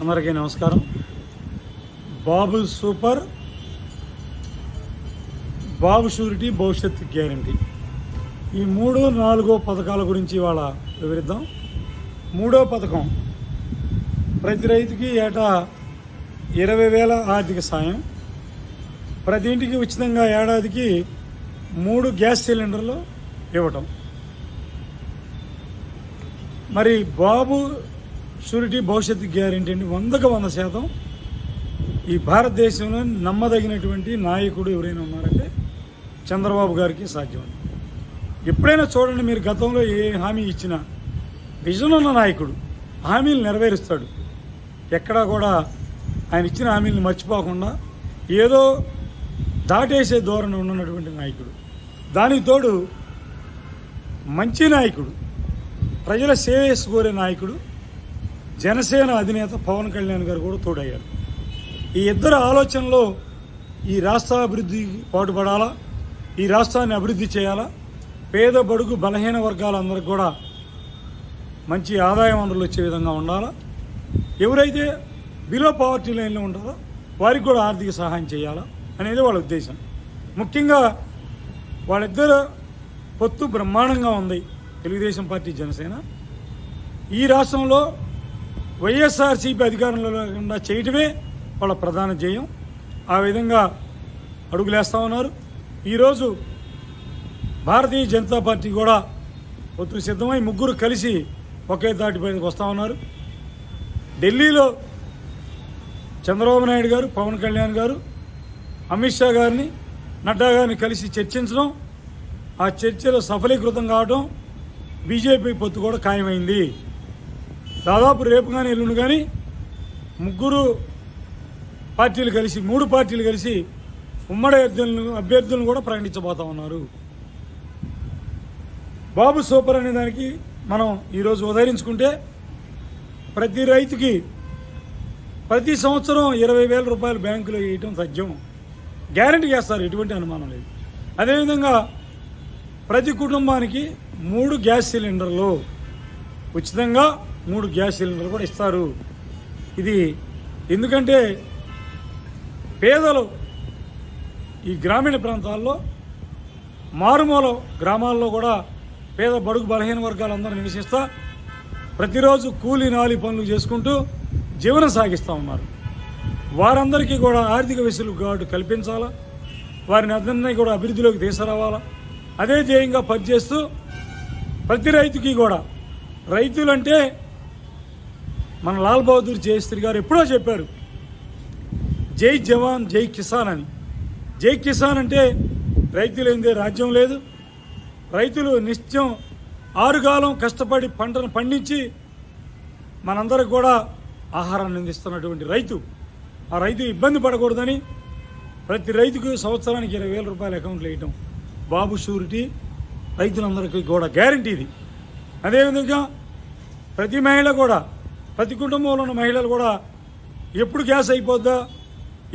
అందరికీ నమస్కారం. Babu super. Babu surety భవిష్యత్ గ్యారంటీ. ఈ మూడో నాలుగో పథకాల గురించి ఇవాళ వివరిద్దాం. మూడో పథకం. ప్రతి రైతుకి ఏటా ఇరవై వేల ఆర్థిక సాయం. ప్రతి ఇంటికి ఉచితంగా ఏడాదికి మూడు గ్యాస్ సిలిండర్లు ఇవ్వటం. మరి బాబు షూరిటీ భవిష్యత్తు గ్యారెంటీ అండి. వందకు వంద శాతం ఈ భారతదేశంలో నమ్మదగినటువంటి నాయకుడు ఎవరైనా ఉన్నారంటే చంద్రబాబు గారికి సాధ్యం ఎప్పుడైనా చూడండి మీరు గతంలో ఏ హామీ ఇచ్చినా విజన్ ఉన్న నాయకుడు హామీలు నెరవేరుస్తాడు. ఎక్కడా కూడా ఆయన ఇచ్చిన హామీలను మర్చిపోకుండా ఏదో దాటేసే ధోరణి ఉన్నటువంటి నాయకుడు. దానికి తోడు మంచి నాయకుడు ప్రజల శ్రేయస్సు కోరే నాయకుడు జనసేన అధినేత పవన్ కళ్యాణ్ గారు కూడా తోడయ్యారు. ఈ ఇద్దరు ఆలోచనలో ఈ రాష్ట్ర అభివృద్ధికి పాటుపడాలా? ఈ రాష్ట్రాన్ని అభివృద్ధి చేయాలా? పేద బడుగు బలహీన వర్గాలందరికి కూడా మంచి ఆదాయ వనరులు వచ్చే విధంగా ఉండాలా? ఎవరైతే బిలో పవర్టీ లైన్లో ఉంటారో వారికి కూడా ఆర్థిక సహాయం చేయాలా అనేది వాళ్ళ ఉద్దేశం. ముఖ్యంగా వాళ్ళిద్దరు పొత్తు బ్రహ్మాండంగా ఉంది తెలుగుదేశం పార్టీ జనసేన. ఈ రాష్ట్రంలో వైఎస్ఆర్సీపీ అధికారంలో లేకుండా చేయటమే వాళ్ళ ప్రధాన ధ్యేయం ఆ విధంగా అడుగులేస్తా ఉన్నారు. ఈరోజు భారతీయ జనతా పార్టీ కూడా ఒత్తు సిద్ధమై ముగ్గురు కలిసి ఒకే దాటిపైకి వస్తూ ఉన్నారు. ఢిల్లీలో చంద్రబాబు నాయుడు గారు పవన్ కళ్యాణ్ గారు అమిత్ షా గారిని నడ్డా గారిని కలిసి చర్చించడం ఆ చర్చలో సఫలీకృతం కావడం బీజేపీ పొత్తు కూడా ఖాయమైంది. దాదాపు రేపు కానీ ఎల్లుండి కానీ ముగ్గురు పార్టీలు కలిసి మూడు పార్టీలు కలిసి ఉమ్మడి అభ్యర్థులను అభ్యర్థులను కూడా ప్రకటించబోతా ఉన్నారు. బాబు సూపర్ అనే దానికి మనం ఈరోజు ఉదహరించుకుంటే ప్రతి రైతుకి ప్రతి సంవత్సరం ఇరవై వేల రూపాయలు బ్యాంకులో వేయటం తథ్యం గ్యారంటీ చేస్తారు ఎటువంటి అనుమానం లేదు. అదేవిధంగా ప్రతి కుటుంబానికి మూడు గ్యాస్ సిలిండర్లు. ఉచితంగా మూడు గ్యాస్ సిలిండర్లు కూడా ఇస్తారు. ఇది ఎందుకంటే పేదలు ఈ గ్రామీణ ప్రాంతాల్లో మారుమూల గ్రామాల్లో కూడా పేద బడుగు బలహీన వర్గాలందరూ నివసిస్తూ ప్రతిరోజు కూలీ నాలి పనులు చేసుకుంటూ జీవనం సాగిస్తూ ఉన్నారు. వారందరికీ కూడా ఆర్థిక వెసులుబాటు కల్పించాలా వారిని అందరినీ కూడా అభివృద్ధిలోకి తీసుకురావాలా. అదే ధ్యేయంగా పనిచేస్తూ ప్రతి రైతుకి కూడా రైతులంటే మన లాల్ బహదూర్ జయశ్రీ గారు ఎప్పుడో చెప్పారు జై జవాన్ జై కిసాన్ అని. జై కిసాన్ అంటే రైతులు ఏందే రాజ్యం లేదు. రైతులు నిత్యం ఆరుగాలం కష్టపడి పంటను పండించి మనందరికి కూడా ఆహారాన్ని అందిస్తున్నటువంటి రైతు. ఆ రైతు ఇబ్బంది పడకూడదని ప్రతి రైతుకు సంవత్సరానికి ఇరవై వేల రూపాయల అకౌంట్లు వేయటం బాబు షూరిటీ రైతులందరికీ కూడా గ్యారంటీ ఇది. అదేవిధంగా ప్రతి మహిళ కూడా ప్రతి కుటుంబంలో ఉన్న మహిళలు కూడా ఎప్పుడు గ్యాస్ అయిపోద్దా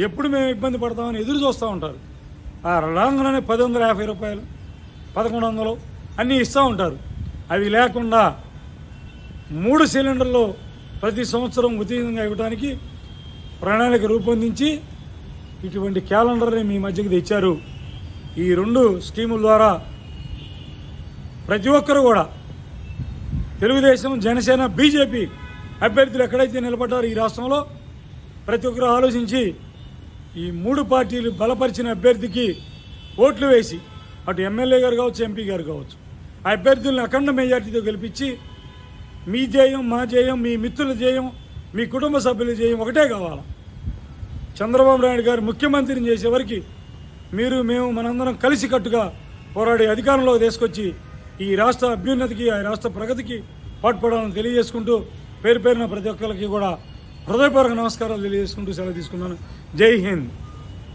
ఎప్పుడు మేము ఇబ్బంది పడతామని ఎదురు చూస్తూ ఉంటారు. ఆ రాగానే పది వందల యాభై రూపాయలు పదకొండు వందలు అన్నీ ఇస్తూ ఉంటారు. అవి లేకుండా మూడు సిలిండర్లు ప్రతి సంవత్సరం ఉత్తీర్ణంగా ఇవ్వడానికి ప్రణాళిక రూపొందించి ఇటువంటి క్యాలెండర్ని మీ మధ్యకి తెచ్చారు. ఈ రెండు స్కీముల ద్వారా ప్రతి ఒక్కరు కూడా తెలుగుదేశం జనసేన బీజేపీ అభ్యర్థులు ఎక్కడైతే నిలబడ్డారో ఈ రాష్ట్రంలో ప్రతి ఒక్కరు ఆలోచించి ఈ మూడు పార్టీలు బలపరిచిన అభ్యర్థికి ఓట్లు వేసి అటు ఎమ్మెల్యే గారు కావచ్చు ఎంపీ గారు కావచ్చు ఆ అభ్యర్థులను అఖండ మెజార్టీతో గెలిపించి మీ జయం మా జయం మీ మిత్రుల జయం మీ కుటుంబ సభ్యుల జయం ఒకటే కావాలి? చంద్రబాబు నాయుడు గారు ముఖ్యమంత్రిని చేసేవరకు మీరు మేము మనందరం కలిసికట్టుగా పోరాడి అధికారంలో తీసుకొచ్చి ఈ రాష్ట్ర అభ్యున్నతికి ఆ రాష్ట్ర ప్రగతికి పాటుపడాలని తెలియజేసుకుంటూ పేరు పేరున ప్రతి ఒక్కరికి కూడా హృదయపూర్వక నమస్కారాలు తెలియజేసుకుంటూ సెలవు తీసుకున్నాను. జై హింద్.